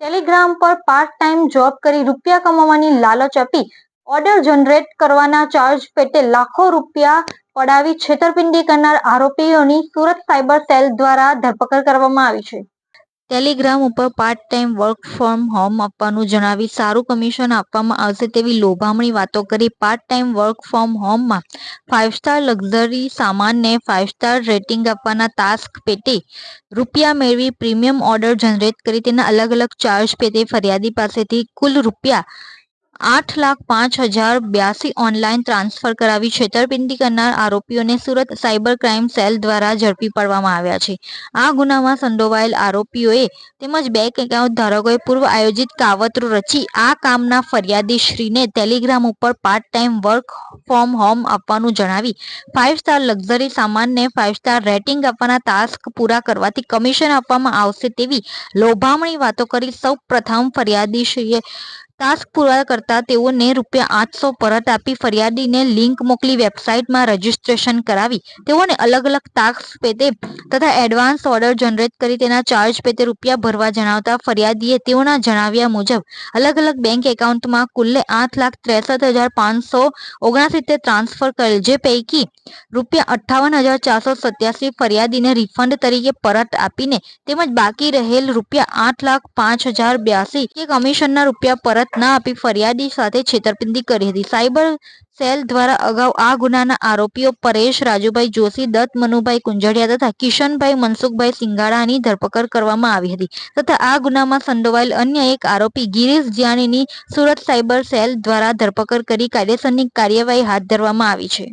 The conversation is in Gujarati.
ટેલિગ્રામ પર પાર્ટ ટાઈમ જોબ કરી રૂપિયા કમાવાની લાલચ આપી. ઓર્ડર જનરેટ કરવાના ચાર્જ પેટે લાખો રૂપિયા પડાવી છેતરપિંડી કરનાર આરોપીઓની સુરત સાયબર સેલ દ્વારા ધરપકડ કરવામાં આવી છે. ટેલિગ્રામ ઉપર part time work from home આપવાનું જણાવી સારું કમિશન આપવામાં આવશે તેવી લોભામણી વાતો કરી પાર્ટ ટાઈમ વર્ક ફ્રોમ હોમમાં ફાઇવ સ્ટાર લક્ઝરી સામાનને ફાઇવ સ્ટાર રેટિંગ આપવાના ટાસ્ક પેટે રૂપિયા મેળવી પ્રીમિયમ ઓર્ડર જનરેટ કરી તેના અલગ અલગ ચાર્જ પેટે ફરિયાદી પાસેથી કુલ રૂપિયા આઠ લાખ પાંચ હજાર બ્યાસી ઓનલાઈન ટ્રાન્સફર કરાવી છેતરપિંડી કરનાર આરોપીઓને સુરત સાયબર ક્રાઇમ સેલ દ્વારા ઝડપી પાડવામાં આવ્યા છે. આ ગુનામાં સંડોવાયેલ આરોપીઓએ તેમજ બેંક એકાઉન્ટ ધારકોએ પૂર્વ આયોજિત કાવતરું રચી આ કામના ફરિયાદીશ્રીને ટેલિગ્રામ ઉપર part time work from home આપવાનું જણાવી ફાઇવ સ્ટાર લક્ઝરી સામાનને ફાઇવ સ્ટાર રેટિંગ આપવાના ટાસ્ક પૂરા કરવાથી કમિશન આપવામાં આવશે તેવી લોભામણી વાતો કરી સૌ પ્રથમ ફરિયાદીશ્રીએ ટાસ્ક પૂરા કરતા તેઓને રૂપિયા આઠસો પરત આપી ફરિયાદીને લિંક મોકલી વેબસાઇટમાં રજીસ્ટ્રેશન કરાવી. તેઓને અલગ અલગ ટાસ્ક પેટે તથા એડવાન્સ ઓર્ડર જનરેટ કરી તેના ચાર્જ પેટે રૂપિયા ભરવા જણાવતા ફરિયાદીએ તેઓના જણાવ્યા મુજબ, અલગ અલગ બેંક એકાઉન્ટમાં કુલ્લે આઠ લાખ ત્રેસઠ હજાર પાંચસો ઓગણસિત્તેર ટ્રાન્સફર કરેલ, જે પૈકી રૂપિયા અઠ્ઠાવન હજાર ચારસો સત્યાસી ફરિયાદીને રિફંડ તરીકે પરત આપીને તેમજ બાકી રહેલ રૂપિયા આઠ લાખ પાંચ હજાર બ્યાસી કે કમિશનના રૂપિયા પરત ના આપી ફરિયાદી સાથે છેતરપિંડી કરી હતી. સાયબર સેલ દ્વારા અગાઉ આ ગુનાના આરોપીઓ પરેશ, રાજુભાઈ જોશી, દત્ત, મનુભાઈ કુંજડિયા તથા કિશનભાઈ મનસુખભાઈ સિંગાડાની ધરપકડ કરવામાં આવી હતી તથા આ ગુનામાં સંડોવાયેલ અન્ય એક આરોપી ગિરીશ જ્યાણીની સુરત સાયબર સેલ દ્વારા ધરપકડ કરી કાયદેસરની કાર્યવાહી હાથ ધરવામાં આવી છે.